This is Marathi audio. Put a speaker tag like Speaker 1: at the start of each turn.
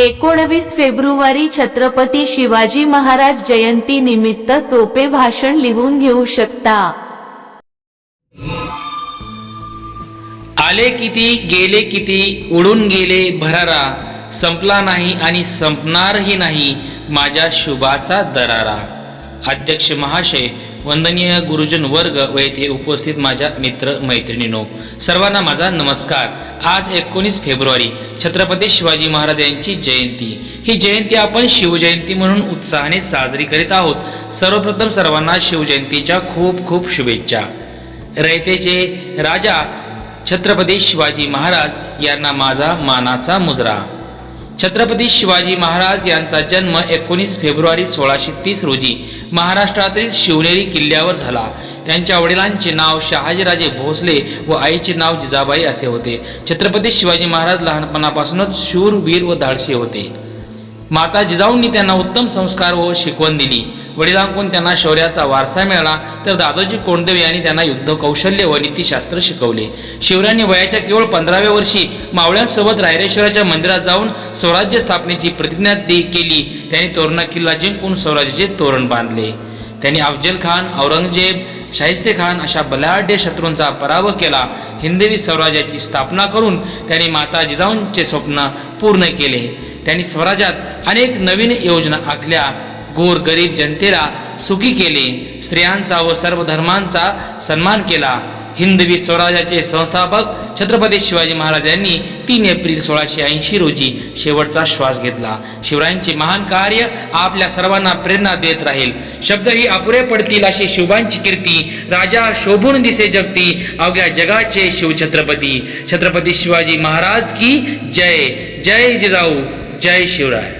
Speaker 1: एकोणवीस फेब्रुवारी छत्रपती शिवाजी महाराज जयंती निमित्त सोपे भाषण लिहून घेऊ शकता.
Speaker 2: आले किती गेले किती उडून गेले भरारा. संपला नाही आणि संपणारही नाही माझ्या शुभाचा दरारा. अध्यक्ष महाशय वंदनीय गुरुजन वर्ग व येथे उपस्थित माझ्या मित्र मैत्रिणींनो सर्वांना माझा नमस्कार. आज एकोणीस फेब्रुवारी छत्रपती शिवाजी महाराज यांची जयंती. ही जयंती आपण शिवजयंती म्हणून उत्साहाने साजरी करीत आहोत. सर्वप्रथम सर्वांना शिवजयंतीच्या खूप खूप शुभेच्छा. रयतेचे राजा छत्रपती शिवाजी महाराज यांना माझा मानाचा मुजरा. छत्रपती शिवाजी महाराज यांचा जन्म एकोणीस फेब्रुवारी सोळाशे तीस रोजी महाराष्ट्रातील शिवनेरी किल्ल्यावर झाला. त्यांच्या वडिलांचे नाव शहाजीराजे भोसले व आईचे नाव जिजाबाई असे होते. छत्रपती शिवाजी महाराज लहानपणापासूनच शूरवीर व धाडसे होते. माता जिजाऊंनी त्यांना उत्तम संस्कार व शिकवण दिली. वडिलांकडून त्यांना शौर्याचा वारसा मिळाला तर दादोजी कोंडदेव यांनी त्यांना युद्ध कौशल्य व नीतीशास्त्र शिकवले. शिवरायांनी वयाच्या केवळ पंधराव्या वर्षी मावळ्यांसोबत रायरेश्वराच्या मंदिरात जाऊन स्वराज्य स्थापनेची प्रतिज्ञा दे केली. त्यांनी तोरणा किल्ला जिंकून स्वराज्याचे तोरण बांधले. त्यांनी अफजल खान औरंगजेब शाहिस्ते खान अशा बलाढ्य शत्रूंचा पराभव केला. हिंदवी स्वराज्याची स्थापना करून त्यांनी माता जिजाऊंचे स्वप्न पूर्ण केले. त्यांनी स्वराज्यात अनेक नवीन योजना आखल्या. गोर गरीब जनतेला सुखी केले. स्त्रियांचा व सर्व धर्मांचा सन्मान केला. हिंदवी स्वराज्याचे संस्थापक छत्रपती शिवाजी महाराज यांनी तीन एप्रिल सोळाशे ऐंशी रोजी शेवटचा श्वास घेतला. शिवरायांचे महान कार्य आपल्या सर्वांना प्रेरणा देत राहील. शब्दही अपुरे पडतील अशी शिवबांची कीर्ती राजा शोभून दिसे जगती अवघ्या जगाचे शिवछत्रपती. छत्रपती शिवाजी महाराज की जय. जय जिजाऊ. जय शिवराय.